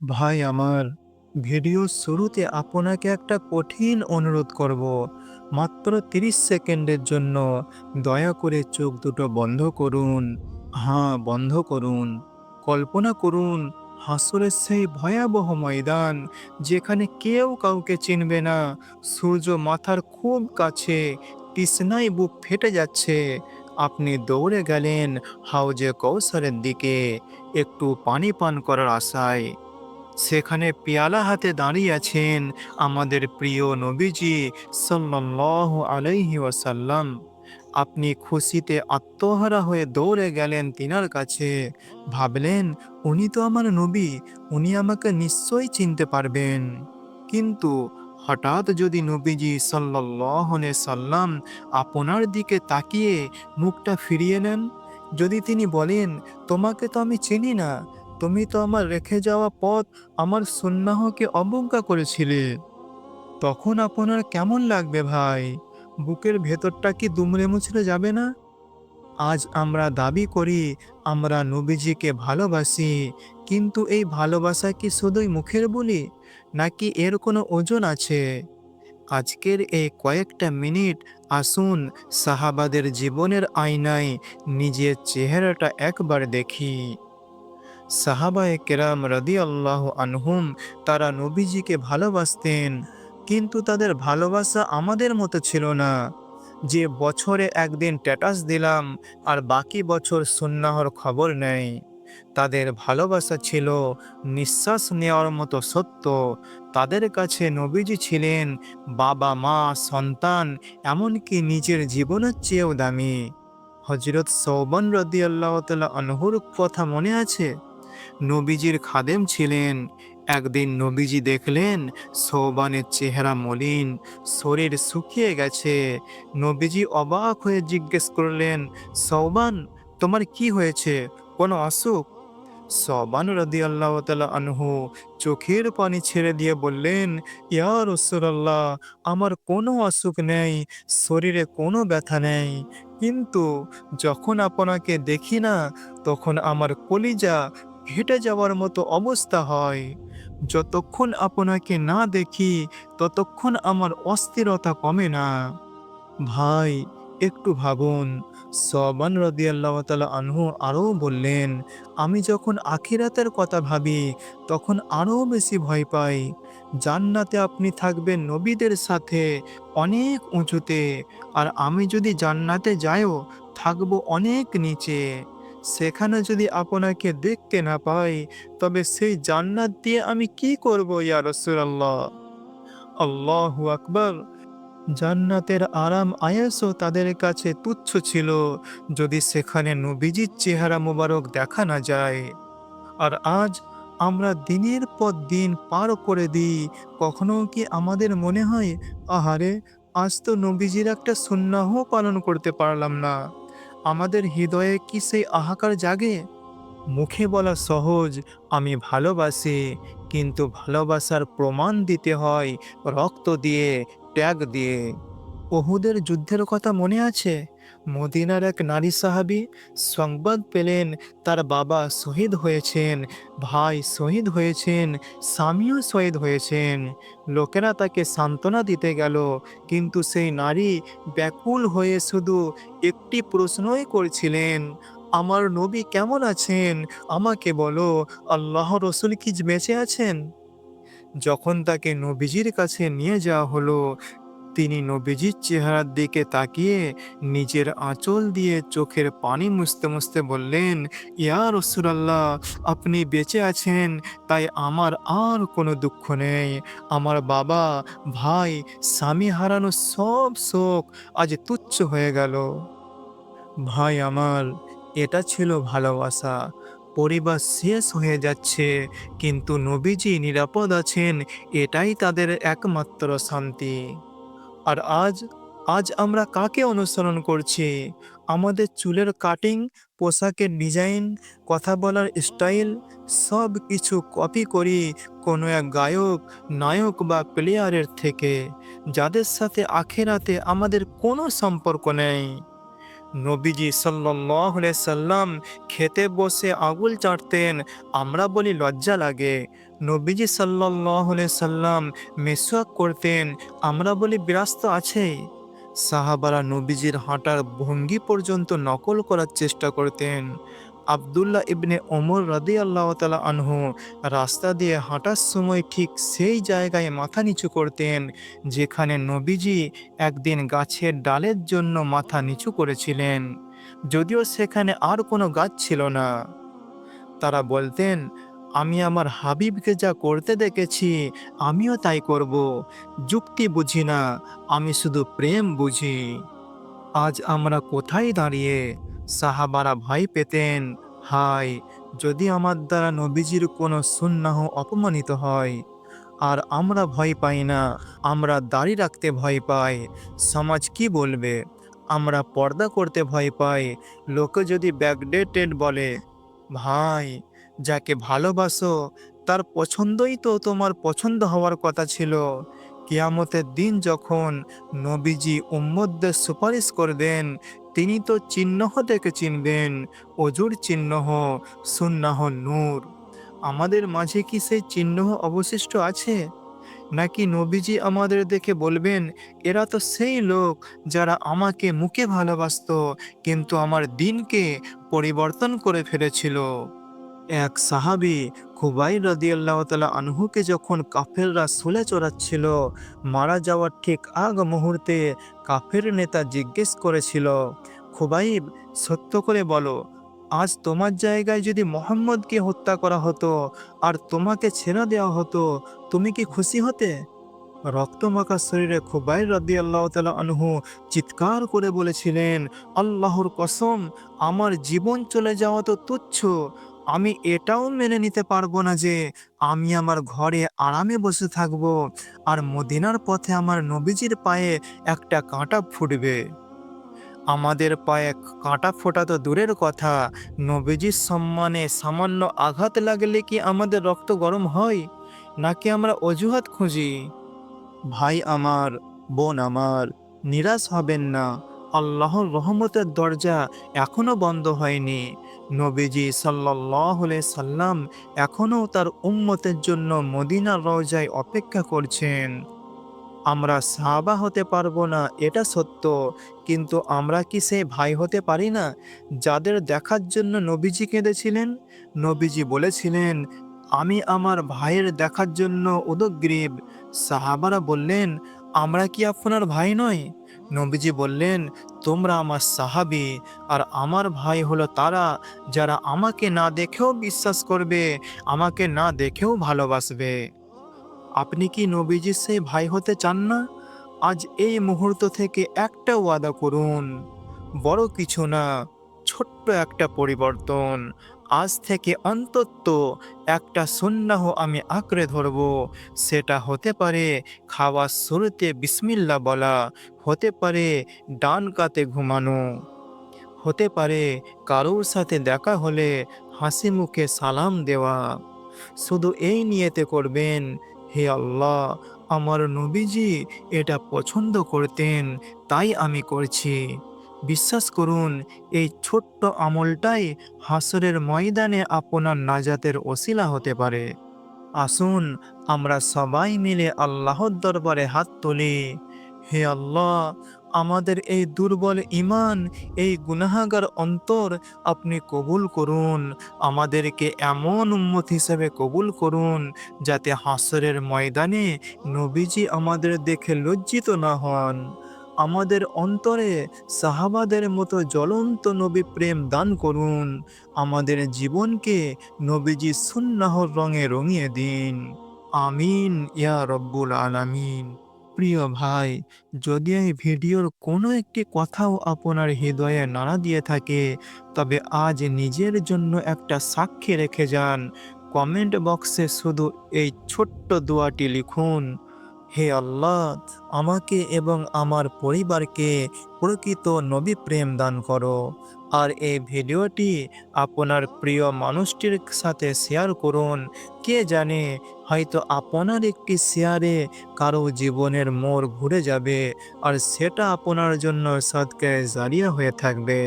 ভাই, আমার ভিডিওর শুরুতে আপনাকে একটা কঠিন অনুরোধ করব। মাত্র তিরিশ সেকেন্ডের জন্য দয়া করে চোখ দুটো বন্ধ করুন। হ্যাঁ বন্ধ করুন। কল্পনা করুন, হাসরের সেই ভয়াবহ ময়দান যেখানে কেউ কাউকে চিনবে না। সূর্য মাথার খুব কাছে, তৃষ্ণায় বুক ফেটে যাচ্ছে। আপনি দৌড়ে গেলেন হাউজে কৌশলের দিকে, একটু পানি পান করার আশায়। সেখানে পেয়ালা হাতে দাঁড়িয়ে আছেন আমাদের প্রিয় নবীজি সাল্লাল্লাহু আলাইহি ওয়াসাল্লাম। আপনি খুশিতে আত্মহারা হয়ে দৌড়ে গেলেন তিনার কাছে। ভাবলেন, উনি তো আমার নবী, উনি আমাকে নিশ্চয়ই চিনতে পারবেন। কিন্তু হঠাৎ যদি নবীজি আলাইহি সাল্লাম আপনার দিকে তাকিয়ে মুখটা ফিরিয়ে নেন, যদি তিনি বলেন, তোমাকে তো আমি চিনি না তুমি তো আমার রেখে যাওয়া পথ আমার সুন্নাহকে অবজ্ঞা করেছিলে। তখন আপনার কেমন লাগবে ভাই? বুকের ভেতরটা কি দুমড়ে মুচড়ে যাবে না? আজ আমরা দাবি করি, আমরা নবীজিকে ভালোবাসি, কিন্তু এই ভালোবাসা কি শুধুই মুখের বলি, নাকি এর কোনো ওজন আছে? আজকের এই কয়েকটা মিনিট আসুন সাহাবাদের জীবনের আয়নায় নিজের চেহারাটা একবার দেখি। সাহাবায়ে কেরাম আল্লাহ আনহুম তারা নবীজিকে ভালোবাসতেন, কিন্তু তাদের ভালোবাসা আমাদের মতো ছিল না। যে বছরে একদিন স্ট্যাটাস দিলাম, আর বাকি বছর সুন্নাহর খবর নেই। তাদের ভালোবাসা ছিল নিঃশ্বাস নেওয়ার মতো সত্য। তাদের কাছে নবীজি ছিলেন বাবা, মা, সন্তান, এমনকি নিজের জীবনের চেয়েও দামি। হজরত সৌবন রদি আল্লাহ তালা আনহুর কথা মনে আছে? নবীজির খাদেম ছিলেন। একদিন নবীজি দেখলেন, সৌবানের চেহারা মলিন, শরীর শুকিয়ে গেছে। নবীজি অবাক হয়ে জিজ্ঞেস করলেন, সৌবান, তোমার কি হয়েছে? কোনো অসুখ? সবান রদি আল্লাহ আনহু চোখের পানি ছেড়ে দিয়ে বললেন, ইয়া রসুল্লাহ আমার কোনো অসুখ নেই, শরীরে কোনো ব্যথা নেই। কিন্তু যখন আপনাকে দেখি না, তখন আমার কলিজা হেঁটে যাওয়ার মতো অবস্থা হয়। যতক্ষণ আপনাকে না দেখি, ততক্ষণ আমার অস্থিরতা কমে না। ভাই, একটু ভাবুন। সবান রদিয়াল্লাহ তালা আনহু আরও বললেন, আমি যখন আখিরাতের কথা ভাবি, তখন আরও বেশি ভয় পাই। জান্নাতে আপনি থাকবেন নবীদের সাথে অনেক উঁচুতে, আর আমি যদি জান্নাতে যাইও, থাকব অনেক নিচে। সেখানে যদি আপনাকে দেখতে না পাই, তবে সেই জান্নাত দিয়ে আমি কি করব, ইয়া রসুলাল্লাহ? আল্লাহু আকবর। জান্নাতের আরাম আয়াসও তাদের কাছে তুচ্ছ ছিল, যদি সেখানে নবীজির চেহারা মোবারক দেখা না যায়। আর আজ আমরা দিনের পর দিন পার করে দিই, কখনো কি আমাদের মনে হয়, আহারে, আজ তো নবীজির একটা সুন্নাহ পালন করতে পারলাম না। আমাদের হৃদয়ে কি সেই আহাকার জাগে? মুখে বলা সহজ, আমি ভালোবাসি, কিন্তু ভালোবাসার প্রমাণ দিতে হয় রক্ত দিয়ে, ত্যাগ দিয়ে। ওহুদের যুদ্ধের কথা মনে আছে? মদিনার এক নারী সাহাবী সংবাদ পেলেন, তার বাবা শহীদ হয়েছেন, ভাই শহীদ হয়েছেন, স্বামীও শহীদ হয়েছেন। লোকেরা তাকে সান্ত্বনা দিতে গেল, কিন্তু সেই নারী ব্যাকুল হয়ে শুধু একটি প্রশ্নই করছিলেন, আমার নবী কেমন আছেন? আমাকে বলো, আল্লাহ রসুল কি বেঁচে আছেন? যখন তাকে নবীজির কাছে নিয়ে যাওয়া হলো তিনি নবীজির চেহারার দিকে তাকিয়ে নিজের আঁচল দিয়ে চোখের পানি মুছতে মুছতে বললেন, ইয়া রসুলাল্লাহ, আপনি বেঁচে আছেন, তাই আমার আর কোনো দুঃখ নেই। আমার বাবা, ভাই, স্বামী হারানো সব শোক আজ তুচ্ছ হয়ে গেল। ভাই আমার, এটা ছিল ভালোবাসা। পরিবার শেষ হয়ে যাচ্ছে, কিন্তু নবীজি নিরাপদ আছেন, এটাই তাদের একমাত্র শান্তি। আর আজ আজ আমরা কাকে অনুসরণ করছি? আমাদের চুলের কাটিং পোশাকের ডিজাইন কথা বলার স্টাইল সব কিছু কপি করি কোনো এক গায়ক, নায়ক বা প্লেয়ারের থেকে, যাদের সাথে আখেরাতে আমাদের কোনো সম্পর্ক নেই। নবীজি সাল্লাহ সাল্লাম খেতে বসে আগুল চাটতেন আমরা বলি লজ্জা লাগে। নবীজি সাল্লাহ সাল্লাম মেসোয়াক করতেন, আমরা বলি বিরাস্ত আছেই সাহাবারা নবীজির হাঁটার ভঙ্গি পর্যন্ত নকল করার চেষ্টা করতেন। আবদুল্লাহ ইবনে ওমর রাদি আল্লাহ তালা আনহু রাস্তা দিয়ে হাঁটার সময় ঠিক সেই জায়গায় মাথা নিচু করতেন, যেখানে নবীজি একদিন গাছের ডালের জন্য মাথা নিচু করেছিলেন। যদিও সেখানে আর কোনো গাছ ছিল না। তারা বলতেন, আমি আমার হাবিবকে যা করতে দেখেছি, আমিও তাই করব। যুক্তি বুঝি না, আমি শুধু প্রেম বুঝি। আজ আমরা কোথায় দাঁড়িয়ে সাহাবারা ভয় পেতেন, হায়, যদি আমার দ্বারা নবীজির কোনো সুন্নাহ অপমানিত হয়। আর আমরা ভয় পাই না, আমরা দাড়ি রাখতে ভয় পাই, সমাজ কি বলবে? আমরা পর্দা করতে ভয় পাই, লোকে যদি ব্যাকডেটেড বলে, ভাই, যাকে ভালোবাসো, তার পছন্দই তো তোমার পছন্দ হওয়ার কথা ছিল। কিয়ামতের দিন যখন নবীজি উম্মদদের সুপারিশ করবেন তিনি তো চিহ্ন থেকে চিনবেন, অজুর চিহ্ন সুন্নাহ নূর। আমাদের মাঝে কি সেই চিহ্ন অবশিষ্ট আছে? নাকি নবীজি আমাদের দেখে বলবেন, এরা তো সেই লোক যারা আমাকে মুখে ভালোবাসতো, কিন্তু আমার দিনকে পরিবর্তন করে ফেলেছিল। এক সাহাবি খুবাই রাদিয়াল্লাহ তালা আনহুকে যখন কাফেররা সুলে চড়াচ্ছিল, মারা যাওয়ার ঠিক আগ মুহূর্তে কাফের নেতা জিজ্ঞেস করেছিল খুবাইব সত্য করে বলো, আজ তোমার জায়গায় যদি মোহাম্মদকে হত্যা করা হতো আর তোমাকে ছেড়ে দেওয়া হতো, তুমি কি খুশি হতে? রক্তমাখা শরীরে খুবাই রাদি আল্লাহ তালা আনহু চিৎকার করে বলেছিলেন, আল্লাহর কসম, আমার জীবন চলে যাওয়া তো তুচ্ছ আমি এটাও মেনে নিতে পারব না যে আমি আমার ঘরে আরামে বসে থাকব আর মদিনার পথে আমার নবীজির পায়ে একটা কাঁটা ফুটবে। আমাদের পায়ে কাঁটা ফোটা তো দূরের কথা। নবীজির সম্মানে সামান্য আঘাত লাগলে কি আমাদের রক্ত গরম হয়? নাকি আমরা অজুহাত খুঁজি? ভাই আমার, বোন আমার, নিরাশ হবেন না। আল্লাহর রহমতের দরজা এখনও বন্ধ হয়নি। নবীজি সাল্লাহ সাল্লাম এখনও তার উম্মতের জন্য মদিনার রওজায় অপেক্ষা করছেন। আমরা সাহাবা হতে পারব না, এটা সত্য। কিন্তু আমরা কি সেই ভাই হতে পারি না, যাদের দেখার জন্য নবীজি কেঁদেছিলেন? নবীজি বলেছিলেন, আমি আমার ভাইয়ের দেখার জন্য উদগ্রীব। সাহাবারা বললেন, আমরা কি আপনার ভাই নই? নবীজি বললেন, তোমরা আমার সাহাবি আর আমার ভাই হলো তারা, যারা আমাকে না দেখেও বিশ্বাস করবে, আমাকে না দেখেও ভালোবাসবে। আপনি কি নবীজির সেই ভাই হতে চান না? আজ এই মুহূর্ত থেকে একটা ওয়াদা করুন, বড় কিছু না, ছোট্ট একটা পরিবর্তন। আজ থেকে অন্তত একটা সন্ন্যাহ আমি আঁকড়ে ধরব। সেটা হতে পারে খাওয়ার শুরুতে বিসমিল্লা বলা, হতে পারে ডান কাতে ঘুমানো, হতে পারে কারোর সাথে দেখা হলে হাসি মুখে সালাম দেওয়া। শুধু এই নিয়েতে করবেন, হে আল্লাহ, আমার নবীজি এটা পছন্দ করতেন, তাই আমি করছি। বিশ্বাস করুন, এই ছোট্ট আমলটাই হাসরের ময়দানে আপনার নাজাতের ওসিলা হতে পারে। আসুন, আমরা সবাই মিলে আল্লাহর দরবারে হাত তুলি। হে আল্লাহ, আমাদের এই দুর্বল ইমান এই গুনাহাগার অন্তর আপনি কবুল করুন। আমাদেরকে এমন উম্মত হিসেবে কবুল করুন, যাতে হাসরের ময়দানে নবীজি আমাদের দেখে লজ্জিত না হন। আমাদের অন্তরে সাহাবাদের মতো জ্বলন্ত নবী প্রেম দান করুন। আমাদের জীবনকে নবীজি সুন্নাহর রঙে রঙিয়ে দিন। আমিন, ইয়া রব্বুল আলামিন। প্রিয় ভাই, যদি এই ভিডিওর কোনো একটি কথাও আপনার হৃদয়ে নাড়া দিয়ে থাকে, তবে আজ নিজের জন্য একটা সাক্ষী রেখে যান। কমেন্ট বক্সে শুধু এই ছোট্ট দোয়াটি লিখুন হে আল্লাহ, আমাকে এবং আমার পরিবারকে প্রকৃত নবী প্রেম দান করো। আর এই ভিডিওটি আপনার প্রিয় মানুষটির সাথে শেয়ার করুন। কে জানে, হয়তো আপনার একটি শেয়ারে কারও জীবনের মোড় ঘুরে যাবে আর সেটা আপনার জন্য সদকায়ে জারিয়া হয়ে থাকবে।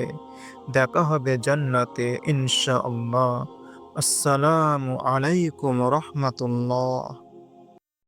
দেখা হবে জান্নাতে, ইনশাআল্লাহ। আসসালামু আলাইকুম রহমতুল্লাহ।